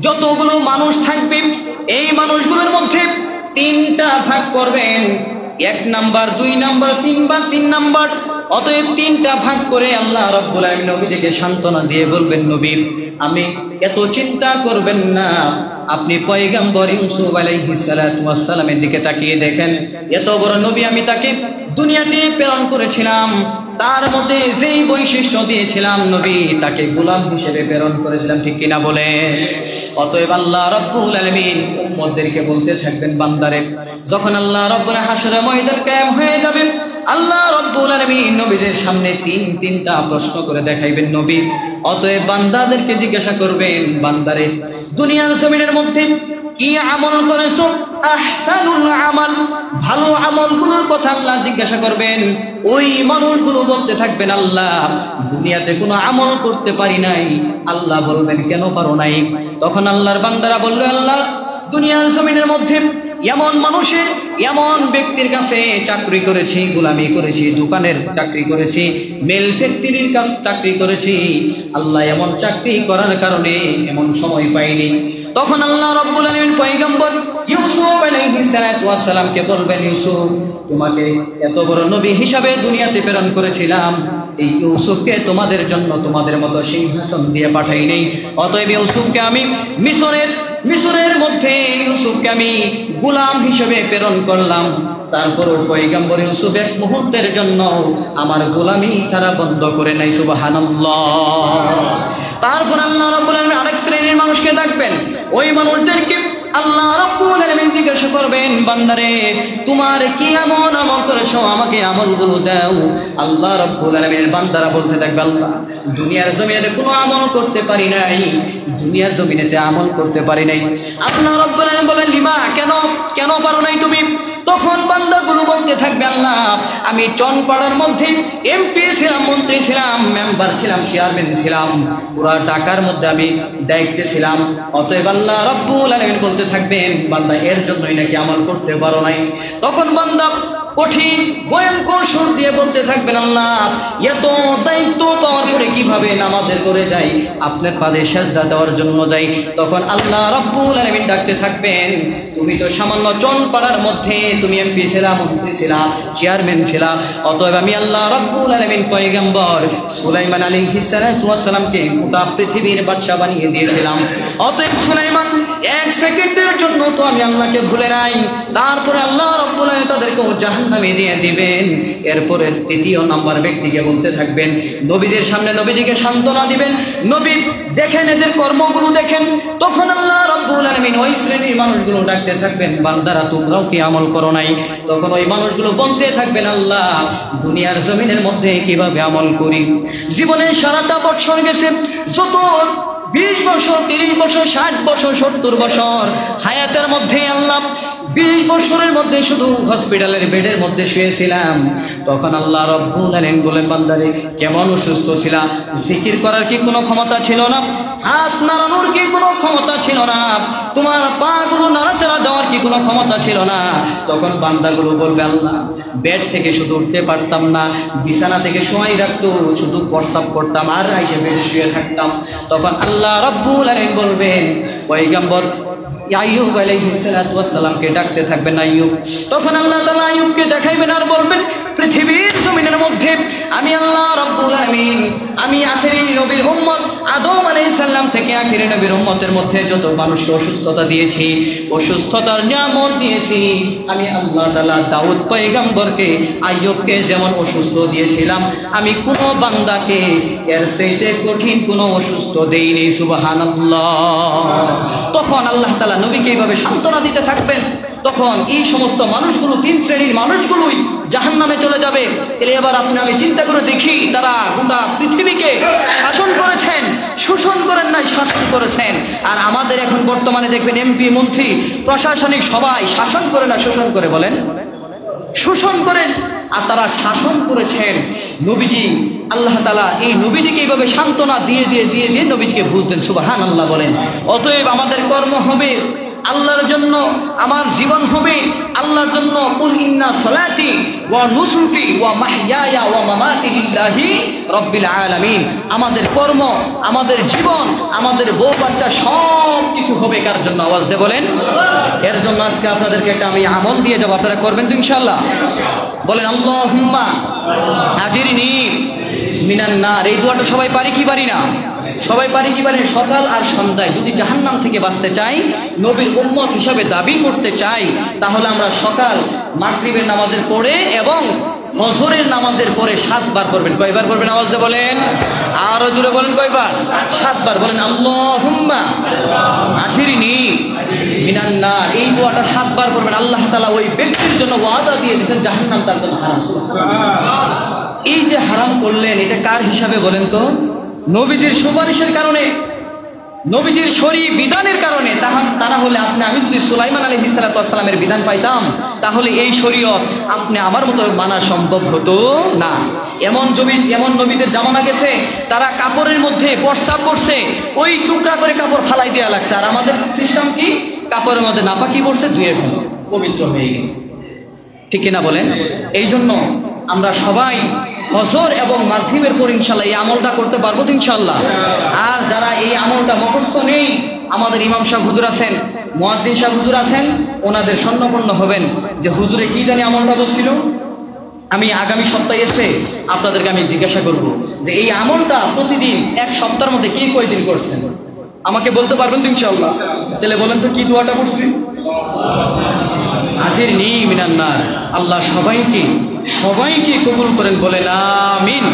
যতগুলো মানুষ থাকবে, এই মানুষগুলোর মধ্যে তিনটা ভাগ করবেন। এক নাম্বার, দুই নাম্বার, তিনবার, তিন নাম্বার। অতএব তিনটা ভাগ করে আল্লাহ রব্বুল আলামিন নবীজিকে সান্ত্বনা দিয়ে বলবেন, নবী, আমি এত চিন্তা করবেন না। আপনি পয়গাম্বর ইউসুফ আলাইহিস সালাতু ওয়াস সালামের দিকে তাকিয়ে দেখেন। এত বড় নবী আমি তাকে দুনিয়াতে প্রেরণ করেছিলাম। তার মধ্যে যেই বৈশিষ্ট্য দিয়েছিলাম নবী, তাকে গোলাম হিসেবে প্রেরণ করেছিলাম, ঠিক কিনা বলে? অতএব আল্লাহ রব্বুল আলামিন উম্মতদেরকে বলতে থাকবেন, বান্দারে, যখন আল্লাহ রব্বুল হাসরে ময়দান কায়েম হয়ে যাবে, আল্লাহ রব্বুল আলামিন নবীদের সামনে তিন, তিনটা প্রশ্ন করে দেখাইবেন নবী। অতএব বান্দাদেরকে জিজ্ঞাসা করবেন, বান্দারে, দুনিয়ার জমিনের মধ্যে কি আমল করেছ? আহসানুল আমাল, ভালো আমলগুলোর কথা আল্লাহ জিজ্ঞাসা করবেন, ওই মানুষগুলো বলতে থাকবেন, আল্লাহ, দুনিয়াতে কোনো আমল করতে পারি নাই। আল্লাহ বলবেন, কেন পারো নাই? তখন আল্লাহর বান্দারা বলল, আল্লাহ, দুনিয়ার জমিনের মধ্যে এমন মানুষের, এমন ব্যক্তির কাছে চাকরি করেছি, গোলামি করেছি, দোকানের চাকরি করেছি, মেল ফ্যাক্টরির কাজ চাকরি করেছি। আল্লাহ এমন চাকরি করার কারণে এমন সময় পাইনি। তখন আল্লাহ রব্বুল আলামিন পয়গম্বর ইউসুফ আলাইহিস সালাতু ওয়াস সালামকে বলবেন, ইউসুফ, তোমাকে এত বড় নবী হিসাবে দুনিয়াতে প্রেরণ করেছিলাম। এই ইউসুফকে তোমাদের জন্য তোমাদের মতো সিংহাসন দিয়ে পাঠাই নেই। অতএব ইউসুফকে আমি মিশরের মিশরের মধ্যে ইউসুফকে আমি গোলাম হিসেবে প্রেরণ করলাম। তারপরও পয়গম্বর ইউসুফ এক মুহূর্তের জন্য আমার গোলামি ছাড়া বন্ধ করে নাই, সুবহানাল্লাহ। তারপর আল্লাহ রাব্বুল আলামিন আরেক শ্রেণির মানুষকে ডাকবেন। ওই মানুষদেরকে আল্লাহ রব্বুল আলামিন জিজ্ঞাসা করবেন, বান্দারে, তোমার কি এমন আমল করেছ? আমাকে আমলগুলো দাও। আল্লাহ রব্বুল আলামিন বান্দারা বলতে থাকবে, আল্লাহ, দুনিয়ার জমিনে কোনো আমল করতে পারি নাই। দুনিয়ার জমিনেতে আমল করতে পারি নাই। আল্লাহ রব্বুল আলামিন বলেন, লিমা, কেন কেন পারো নাই তুমি? তখন বান্দাগুলো বলতে থাকবে আল্লাহ। আমি চনপাড়ার মধ্যে এমপি ছিলাম, মন্ত্রী ছিলাম মেম্বার ছিলাম চেয়ারম্যান ছিলাম। পুরা টাকার মধ্যে আমি দায়িত্বে ছিলাম। অতএব আল্লাহ রব্বুল আলমিন বলতে থাকবেন, বান্দা এর জন্যই নাকি আমল করতে পারো নাই। তখন বান্দা কঠিন, ভয়ঙ্কর সুর দিয়ে বলতে থাকবেন, আল্লাহ, এত দায়িত্ব পাওয়ার পরে কীভাবে নামাজের করে যাই? আপনার পাদে সেজদা দেওয়ার জন্য যাই। তখন আল্লাহ রব্বুল আলামিন ডাকতে থাকবেন, তুমি তো সামান্য চনপাড়ার মধ্যে, তুমি এমপি ছিলা, মন্ত্রী ছিলা চেয়ারম্যান ছিলা, অতএব আমি আল্লাহ রব্বুল আলামিন পয়গম্বর সুলাইমান আলী সালাতু ওয়াস সালামকে গোটা পৃথিবীর বাদশা বানিয়ে দিয়েছিলাম। অতএব সুলাইমান, এক সেকেন্ডের জন্য তো আমি আল্লাহকে ভুলে নাই। তারপরে আল্লাহ রব্বুল আলামিন তাদেরকে দিবেন। এরপরে তৃতীয় ব্যক্তিকে বলতে থাকবেন সামনে নবীজিকে সান্ত্বনা দিবেন, নবী দেখেন এদের দেখেন, তখন আল্লাহ রব্বুল আলামিন ওই শ্রেণির মানুষগুলো ডাকতে থাকবেন, বান্দারা তোমরাও কি আমল করো নাই? তখন ওই মানুষগুলো বলতে থাকবেন, আল্লাহ দুনিয়ার জমিনের মধ্যে কীভাবে আমল করি? জীবনে সারাটা বছর গেছে, যত বিশ বছর, তিরিশ বছর, ষাট বছর, সত্তর বছর, হায়াতের মধ্যে আল্লাহ বিশ বছরের মধ্যে শুধু হসপিটালের বেডের মধ্যে শুয়েছিলাম। তখন আল্লাহ রব্বুল আলামিন বলেন বান্দারে, কেমন অসুস্থ ছিলাম জিকির করার কি কোনো ক্ষমতা ছিল না? হাত নাড়ানোর কি কোনো ক্ষমতা ছিল না? তোমার পা গুলো নাড়াচাড়া দেওয়ার কি কোনো ক্ষমতা ছিল না? তখন বান্দাগুলো বলবে, আল্লাহ, বেড থেকে শুধু উঠতে পারতাম না, বিছানা থেকে শোয়াই রাখতো, শুধু প্রস্তাব করতাম, আর আইসে বেডে শুয়ে থাকতাম। তখন আল্লাহ রব্বুল আলামিন বলবেন পয়গম্বর আইয়ুব আলাইহিসসালামকে ডাকতে থাকবেন আইয়ুব। তখন আল্লাহ তাআলা আইয়ুবকে দেখাইবেন আর বলবেন পৃথিবীর জমিনের মধ্যে আমি আল্লাহ রব্বুল আলামিন, আমি আখেরি নবীর উম্মত, আদম আলাইহিস সালাম থেকে আখেরি নবীর উম্মতের মধ্যে যত মানুষকে অসুস্থতা দিয়েছি, অসুস্থতার নিয়ামত দিয়েছি, আমি আল্লাহ তাআলা দাউদ পয়গম্বরকে, আইয়ুবকে যেমন অসুস্থ দিয়েছিলাম, আমি কোনো বান্দাকে এর সেইতে কঠিন কোনো অসুস্থ দেইনি, সুবহানাল্লাহ। তখন আল্লাহ তাআলা নবীকে এইভাবে সান্ত্বনা দিতে থাকবেন। তখন এই সমস্ত মানুষগুলো, তিন শ্রেণির মানুষগুলোই জাহান নামে চলে যাবে। তাহলে এবার আপনি আমি চিন্তা করে দেখি, তারা গোটা পৃথিবীকে শাসন করেছেন, শোষণ করেন নাই, শাসন করেছেন। আর আমাদের এখন বর্তমানে দেখবেন এমপি, মন্ত্রী, প্রশাসনিক সবাই শাসন করে না, শোষণ করে বলেন? শোষণ করেন, আর তারা শাসন করেছেন। নবীজি, আল্লাহ তালা এই নবীজিকে এইভাবে সান্ত্বনা দিয়ে দিয়ে দিয়ে দিয়ে নবীজিকে বুঝতেন সুবাহান আল্লাহ বলেন। অতএব আমাদের কর্ম হবে আল্লাহর জন্য আমার জীবন হবে, আল্লাহর জন্য ওয়া আমাদের কর্ম, আমাদের জীবন, আমাদের বউ বাচ্চা সব কিছু হবে কার জন্য? আওয়াজ দে বলেন। এর জন্য আজকে আপনাদেরকে একটা আমি আমল দিয়ে যাব। আপনারা করবেন তো ইনশাল্লাহ বলেন, আল্লাহুম্মা আজিরনি মিনান নার। এই দোয়াটা সবাই পারি কি পারি না? সবাই পারি কি পারি? সকাল আর সন্ধ্যায় যদি জাহান্নাম থেকে বাঁচতে চাই নবীর উম্মত হিসাবে দাবি করতে চাই তাহলে আমরা সকাল মাগরিবের নামাজের পরে এবং ফজরের নামাজের পরে সাতবার পড়বেন। কয়বার পড়বেন আওয়াজ দিয়ে বলেন? আরও জুড়ে বলেন কয়বার? সাতবার বলেন আল্লাহুম্মা আসিরিনি মিনান্না এই দোয়াটা সাতবার করবেন আল্লাহ তালা ওই ব্যক্তির জন্য ওয়াদা দিয়ে দিয়েছেন জাহান্নাম তার জন্য হারাম। এই যে হারাম করলেন এটা কার হিসাবে বলেন তো? নবীজির সুপারিশের কারণে, নবীজির শরী বিধানের কারণে তাহা তা না হলে আপনি, আমি যদি সুলাইমান আলী হিসালাতামের বিধান পাইতাম, তাহলে এই শরীয়ত আপনি আমার মতো মানা সম্ভব হতো না। এমন জমি, এমন নবীদের জামানা গেছে, তারা কাপড়ের মধ্যে প্রস্রাব করছে, ওই টুকরা করে কাপড় ফালাই দেওয়া লাগছে। আর আমাদের সিস্টেম কি? কাপড়ের মধ্যে নাপাকি পড়ছে ফেলো। পবিত্র হয়ে গেছে। ঠিক কিনা বলেন? এই জন্য আমরা সবাই ফজর এবং মাধ্যমের পর ইনশাল্লাহ এই আমলটা করতে পারব তো ইনশাল্লাহ আর যারা এই আমলটা মুখস্থ নেই, আমাদের ইমাম সাহেব হুজুর আছেন, মোয়াজ্জিন সাহেব হুজুর আছেন, ওনাদের স্বর্ণপন্ন হবেন। যে হুজুরে কি জানি আমলটা বলছিল আমি আগামী সপ্তাহে এসে আপনাদেরকে আমি জিজ্ঞাসা করব যে এই আমলটা প্রতিদিন এক সপ্তাহের মধ্যে কি কয়দিন করছেন? আমাকে বলতে পারবেন তো ইনশাল্লাহ তাহলে বলেন তো কি দোয়াটা করছি? আজির নেই মিনান্নার। আল্লাহ সবাইকে সবাইকে কবুল করেন বলেন আমিন।